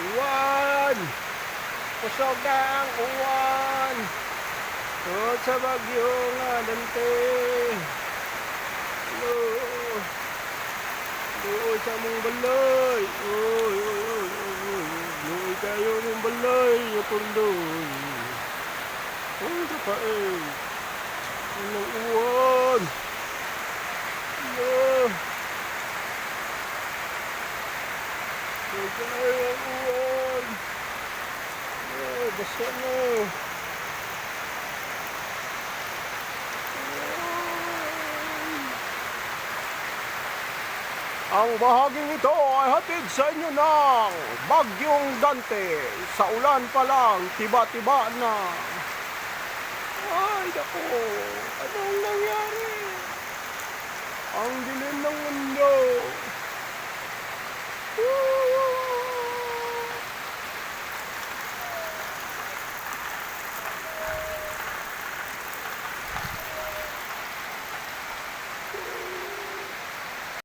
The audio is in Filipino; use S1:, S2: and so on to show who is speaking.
S1: Uwan! Kusog na ang uwan! Tungod sa bagyo nga dante. Hello. Sa mong balay. Oy, oy, oy, oy, oy. Luoy kayo mong balay. Yapundoy. Oy, kapain. Anong uwan? Hello. Luoy kayo ang uwan. Basta na. Ang bahaging ito ay hatid sa inyo ng Bagyong Dante. Sa ulan pa lang, tiba-tiba na. Ay, naku, anong nangyari? Ang dilim ng mundo.